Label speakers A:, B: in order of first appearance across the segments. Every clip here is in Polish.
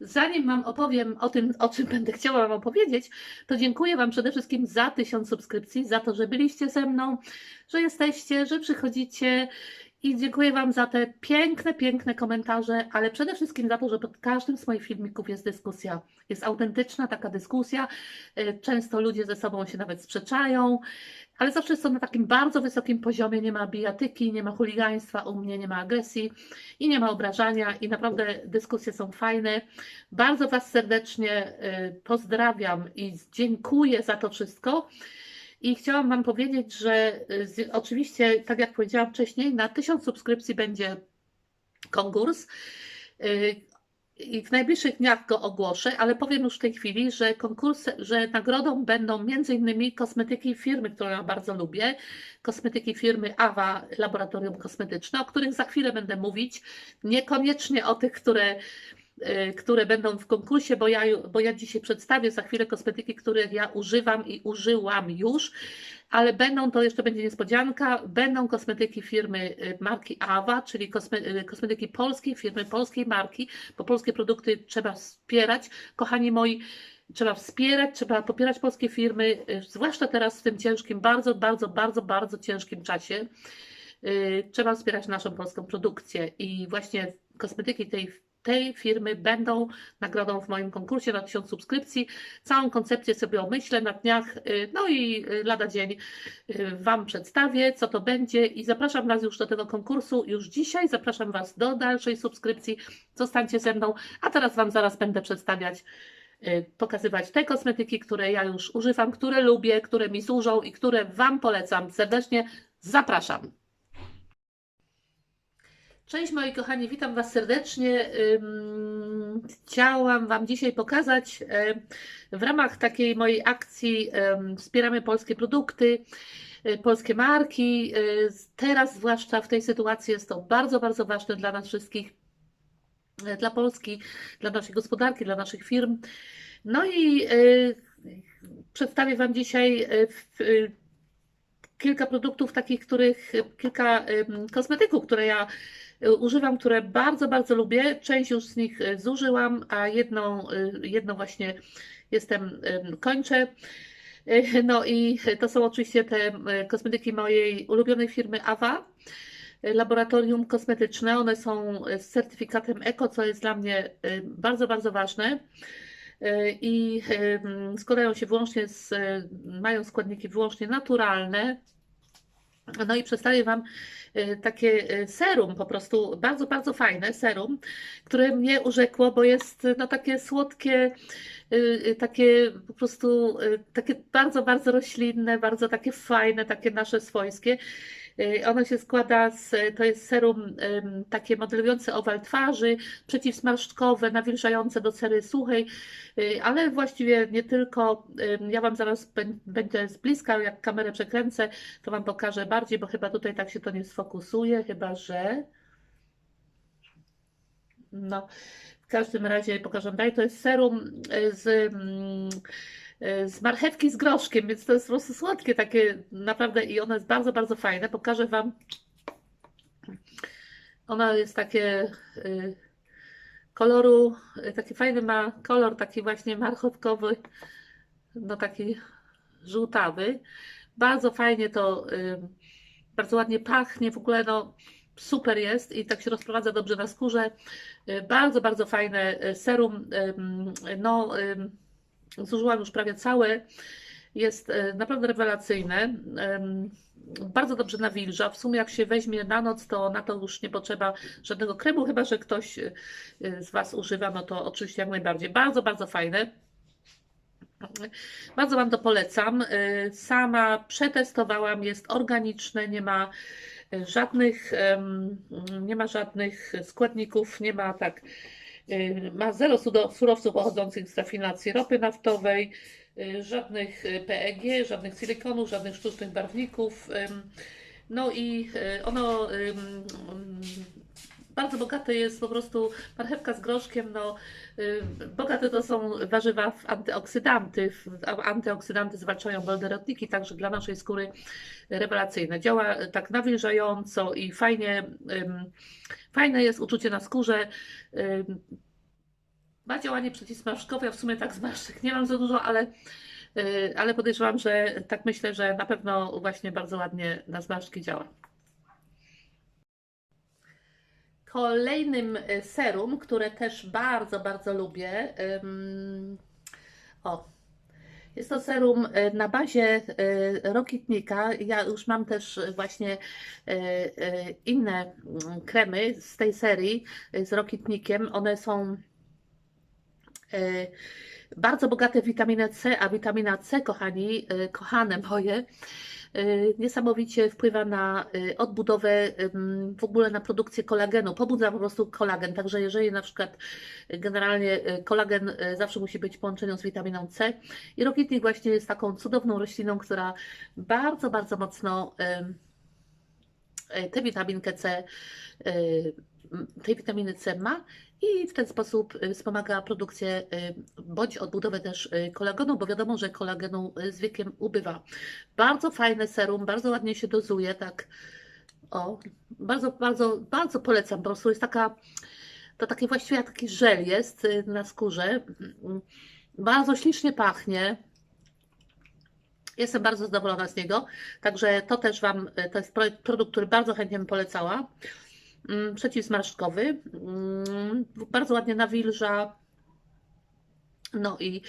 A: Zanim Wam opowiem o tym, o czym będę chciała Wam opowiedzieć, to dziękuję Wam przede wszystkim za tysiąc subskrypcji, za to, że byliście ze mną, że jesteście, że przychodzicie i dziękuję Wam za te piękne, piękne komentarze, ale przede wszystkim za to, że pod każdym z moich filmików jest dyskusja. Jest autentyczna taka dyskusja. Y, Często ludzie ze sobą się nawet sprzeczają, ale zawsze są na takim bardzo wysokim poziomie. Nie ma bijatyki, nie ma chuligaństwa u mnie, nie ma agresji i nie ma obrażania i naprawdę dyskusje są fajne. Bardzo Was serdecznie y, pozdrawiam i dziękuję za to wszystko. I chciałam Wam powiedzieć, że y, z- oczywiście, tak jak powiedziałam wcześniej, na 1000 subskrypcji będzie konkurs. Y, I w najbliższych dniach go ogłoszę, ale powiem już w tej chwili, że konkurs, że nagrodą będą m.in. kosmetyki firmy, którą ja bardzo lubię, kosmetyki firmy Awa Laboratorium Kosmetyczne, o których za chwilę będę mówić. Niekoniecznie o tych, które, które będą w konkursie, bo ja, bo ja dzisiaj przedstawię za chwilę kosmetyki, których ja używam i użyłam już, ale będą, to jeszcze będzie niespodzianka, będą kosmetyki firmy y, marki Awa, czyli y, kosmetyki polskiej firmy, polskiej marki, bo polskie produkty trzeba wspierać. Kochani moi, trzeba wspierać, trzeba popierać polskie firmy, y, zwłaszcza teraz w tym ciężkim, bardzo, bardzo, bardzo, bardzo ciężkim czasie. Y, Trzeba wspierać naszą polską produkcję i właśnie kosmetyki tej, tej firmy będą nagrodą w moim konkursie na 1000 subskrypcji. Całą koncepcję sobie omyślę na dniach, y, no i y, lada dzień y, Wam przedstawię, co to będzie i zapraszam Was już do tego konkursu już dzisiaj. Zapraszam Was do dalszej subskrypcji. Zostańcie ze mną, a teraz Wam zaraz będę przedstawiać, pokazywać te kosmetyki, które ja już używam, które lubię, które mi służą i które Wam polecam. Serdecznie zapraszam. Cześć moi kochani, witam Was serdecznie. Chciałam Wam dzisiaj pokazać em, w ramach takiej mojej akcji Wspieramy polskie produkty, y, polskie marki. y, Teraz, zwłaszcza w tej sytuacji, jest to bardzo, bardzo ważne dla nas wszystkich, dla Polski, dla naszej gospodarki, dla naszych firm. No i przedstawię Wam dzisiaj kilka produktów takich, których kilka kosmetyków, które ja y, używam, które bardzo, bardzo lubię. Część już z nich y, zużyłam, a jedną, y, jedną właśnie jestem, kończę. No i to są oczywiście te kosmetyki mojej ulubionej firmy Awa. y, Laboratorium kosmetyczne. One są z certyfikatem ECO, co jest dla mnie bardzo, bardzo ważne. Y, I składają się wyłącznie z, y, mają składniki wyłącznie naturalne. No i przedstawię Wam y, takie serum, po prostu bardzo, bardzo fajne serum, które mnie urzekło, bo jest no, takie słodkie, takie po prostu takie bardzo, bardzo roślinne, bardzo takie fajne, takie nasze swojskie. Y, Ono się składa z, to jest serum takie modelujące owal twarzy, przeciwsmarszczkowe, nawilżające do cery suchej, y, ale właściwie nie tylko. Ja Wam zaraz bę- będę z bliska, jak kamerę przekręcę, to Wam pokażę bardziej, bo chyba tutaj tak się to nie sfokusuje, chyba że. No, w każdym razie pokażę dalej. To jest serum y, z, z marchewki z groszkiem, więc to jest po prostu słodkie takie naprawdę i ono jest bardzo, bardzo fajne. Pokażę Wam. Ono jest takie y, koloru, y, taki fajny ma kolor, taki właśnie marchewkowy, no taki żółtawy. Bardzo fajnie to, bardzo ładnie pachnie, w ogóle no super jest i tak się rozprowadza dobrze na skórze. Bardzo, bardzo fajne serum. No, zużyłam już prawie całe. Jest y, naprawdę rewelacyjne. Bardzo dobrze nawilża. W sumie jak się weźmie na noc, to na to już nie potrzeba żadnego kremu, chyba że ktoś y, z Was używa, no to oczywiście jak najbardziej. Bardzo, bardzo fajne. Bardzo Wam to polecam. Y, Sama przetestowałam, jest organiczne, nie ma żadnych, nie ma żadnych składników, nie ma tak, ma zero surowców pochodzących z rafinacji ropy naftowej, y, żadnych y, PEG, żadnych silikonów, żadnych sztucznych barwników. No i y, ono bardzo bogate jest po prostu marchewka z groszkiem, no y, bogate to są warzywa w antyoksydanty. Antyoksydanty zwalczają bolderotniki, także dla naszej skóry rewelacyjne. Działa tak nawilżająco i fajnie, fajne jest uczucie na skórze. Ma działanie przeciwsmarszczkowe, ja w sumie tak zmarszczek nie mam za dużo, ale, y, ale podejrzewam, że tak myślę, że na pewno właśnie bardzo ładnie na zmarszczki działa. Kolejnym y, serum, które też bardzo, bardzo lubię, o, jest to serum y, na bazie y, rokitnika. Ja już mam też właśnie inne mm, kremy z tej serii z rokitnikiem. One są bardzo bogate w witaminę C, a witamina C, kochani, kochane moje, niesamowicie wpływa na y, odbudowę, w ogóle na produkcję kolagenu, pobudza po prostu kolagen, także jeżeli na przykład y, generalnie y, kolagen y, zawsze musi być w połączeniu z witaminą C i rokitnik właśnie jest taką cudowną rośliną, która bardzo, bardzo mocno y, tę witaminkę C, m, tej witaminy C ma i w ten sposób y, wspomaga produkcję bądź odbudowę też kolagenu, bo wiadomo, że kolagenu z wiekiem ubywa. Bardzo fajne serum, bardzo ładnie się dozuje, tak. O, bardzo, bardzo, bardzo polecam, po prostu jest taka, to taki właściwie taki żel jest na skórze, Mm, bardzo ślicznie pachnie, Jestem bardzo zadowolona z niego, także to też Wam, y, to jest pro- produkt, który bardzo chętnie bym polecała. Mm, Przeciwzmarszczkowy, Mm, bardzo ładnie nawilża, no i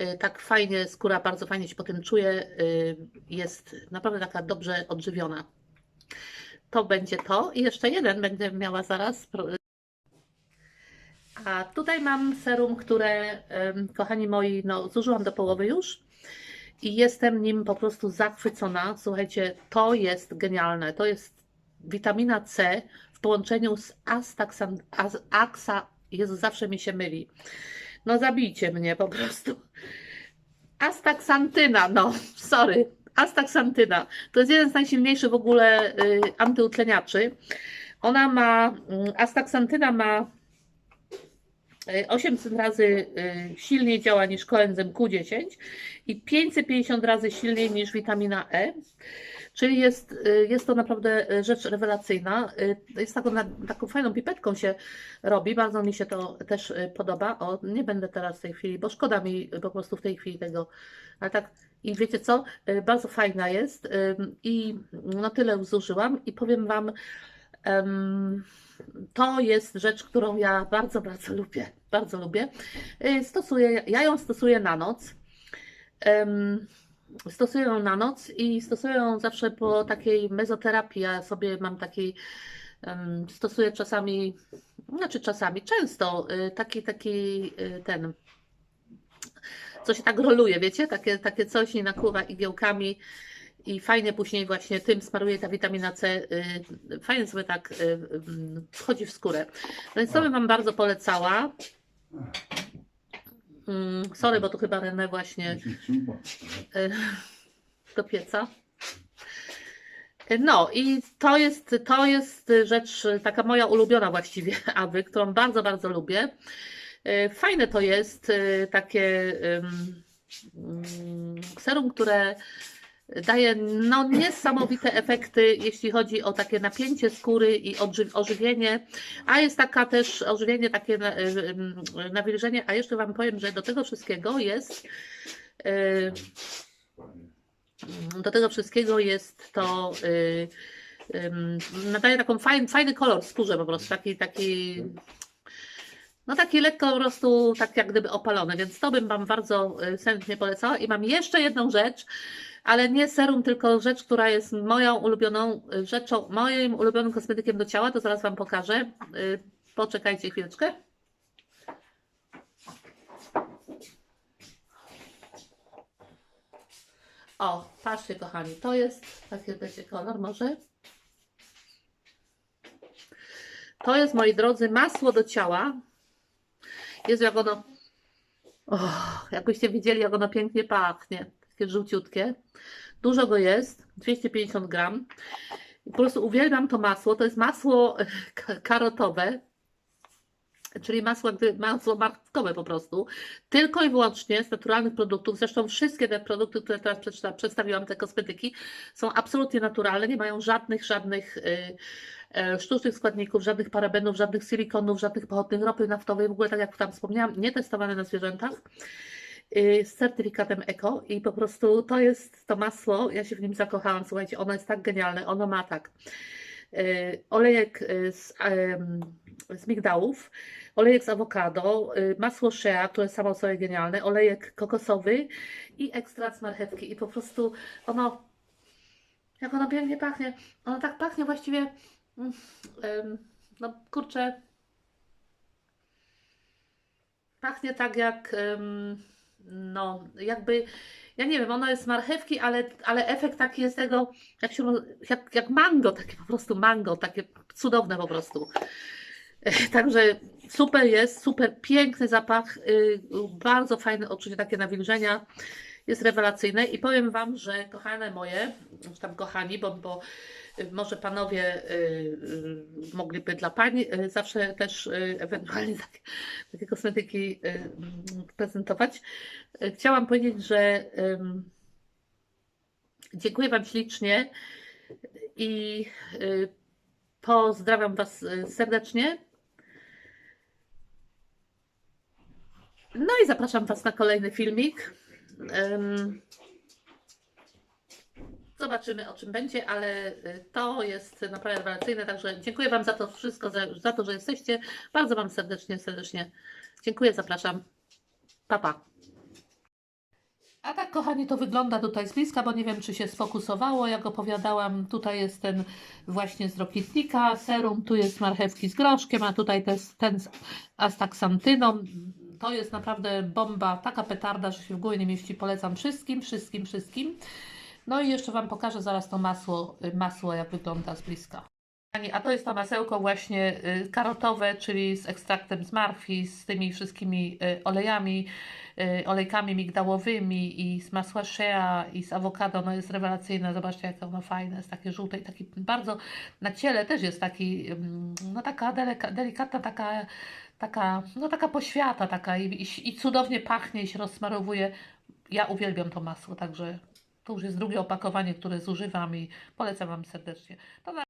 A: y, tak fajnie, skóra bardzo fajnie się po tym czuje, y, jest naprawdę taka dobrze odżywiona. To będzie to i jeszcze jeden będę miała zaraz. A tutaj mam serum, które, kochani moi, no zużyłam do połowy już i jestem nim po prostu zachwycona. Słuchajcie, to jest genialne. To jest witamina C w połączeniu z astaxan, aksa, Jezu, zawsze mi się myli. No zabijcie mnie po prostu. Astaxantyna, no, sorry. Astaxantyna. To jest jeden z najsilniejszych w ogóle y, antyutleniaczy. Ona ma, mm, astaxantyna ma y, 800 razy y, silniej działa niż koenzym Q10 i 550 razy silniej niż witamina E. Czyli jest, y, jest to naprawdę y, rzecz rewelacyjna. Jest taką, na- taką fajną pipetką się robi. Bardzo mi się to też podoba. O, nie będę teraz w tej chwili, bo szkoda mi po prostu w tej chwili tego. Ale tak, i wiecie co? Bardzo fajna jest i no tyle zużyłam i powiem Wam, to jest rzecz, którą ja bardzo, bardzo lubię. Bardzo lubię. Y, Stosuję, ja ją stosuję na noc. Stosuję ją na noc i stosuję ją zawsze po takiej mezoterapii. Ja sobie mam taki, em, stosuję czasami, znaczy czasami, często y, taki, taki y, ten, co się tak roluje, wiecie, takie, takie coś i nakłuwa igiełkami i fajnie później właśnie tym smaruje ta witamina C, y, fajnie sobie tak y, y, wchodzi w skórę. No więc to bym Wam bardzo polecała. Mm, Sorry, bo tu chyba Renę właśnie do pieca. No i to jest, to jest rzecz taka moja ulubiona właściwie, Awy, którą bardzo, bardzo lubię. Fajne to jest takie mm, serum, które daje no, niesamowite efekty, jeśli chodzi o takie napięcie skóry i ożywienie, a jest taka też ożywienie, takie na- ym, nawilżenie, a jeszcze Wam powiem, że do tego wszystkiego jest y, do tego wszystkiego jest to nadaje taką fajny, fajny kolor skórze po prostu, taki, taki no taki lekko po prostu tak jak gdyby opalony, więc to bym Wam bardzo serdecznie polecała. I mam jeszcze jedną rzecz, ale nie serum, tylko rzecz, która jest moją ulubioną y, rzeczą, moim ulubionym kosmetykiem do ciała, to zaraz Wam pokażę. Y, Poczekajcie chwileczkę. O, patrzcie kochani, to jest, taki będzie kolor może. To jest, moi drodzy, masło do ciała. Jest jak ono, oh, jakbyście widzieli, jak ono pięknie pachnie. Takie żółciutkie. Dużo go jest, 250 gram. Po prostu uwielbiam to masło. To jest masło k- karotowe, czyli masło, masło marchewkowe po prostu. Tylko i wyłącznie z naturalnych produktów. Zresztą wszystkie te produkty, które teraz przedsta- przedstawiłam, te kosmetyki, są absolutnie naturalne, nie mają żadnych, żadnych y, e, sztucznych składników, żadnych parabenów, żadnych silikonów, żadnych pochodnych ropy naftowej, w ogóle tak jak tam wspomniałam, nie testowane na zwierzętach, z certyfikatem eko i po prostu to jest to masło, ja się w nim zakochałam, słuchajcie, ono jest tak genialne, ono ma tak, y, olejek y, z, z migdałów, olejek z awokado, y, masło shea, które samo sobie genialne, olejek kokosowy i ekstrakt z marchewki i po prostu ono, jak ono pięknie pachnie, ono tak pachnie właściwie, mm, no kurczę, pachnie tak jak, no jakby, ja nie wiem, ono jest marchewki, ale, ale efekt taki jest tego, jak, się, jak, jak mango, takie po prostu mango, takie cudowne po prostu. Także super jest, super piękny zapach, y, bardzo fajne odczucie takie nawilżenia, jest rewelacyjne i powiem Wam, że kochane moje, czy tam kochani, bo, bo y, może Panowie y, y, mogliby dla Pań y, zawsze też y, ewentualnie takie, takie kosmetyki y, mm, prezentować. Y, Chciałam powiedzieć, że ym, dziękuję Wam ślicznie i y, pozdrawiam Was y, serdecznie. No i zapraszam Was na kolejny filmik. Zobaczymy o czym będzie, ale y, to jest naprawdę rewelacyjne, także dziękuję Wam za to wszystko, za, za to, że jesteście. Bardzo Wam serdecznie, serdecznie dziękuję, zapraszam. Pa, pa. A tak, kochani, to wygląda tutaj z bliska, bo nie wiem, czy się sfokusowało. Jak opowiadałam, tutaj jest ten właśnie z rokitnika serum, tu jest marchewki z groszkiem, a tutaj też ten z astaksantyną. To jest naprawdę bomba, taka petarda, że się w głowie nie mieści. Polecam wszystkim, wszystkim, wszystkim. No i jeszcze Wam pokażę zaraz to masło, y, masło jak wygląda z bliska. A to jest to masełko właśnie y, karotowe, czyli z ekstraktem z marchwi, z tymi wszystkimi y, olejami, olejkami migdałowymi i z masła shea i z awokado. No jest rewelacyjne, zobaczcie jak ono fajne, jest takie żółte i taki bardzo na ciele też jest taki, mm, no taka deleka, delikatna, taka, taka, no taka poświata taka i, i, i cudownie pachnie i się rozsmarowuje. Ja uwielbiam to masło, także to już jest drugie opakowanie, które zużywam i polecam Wam serdecznie. To na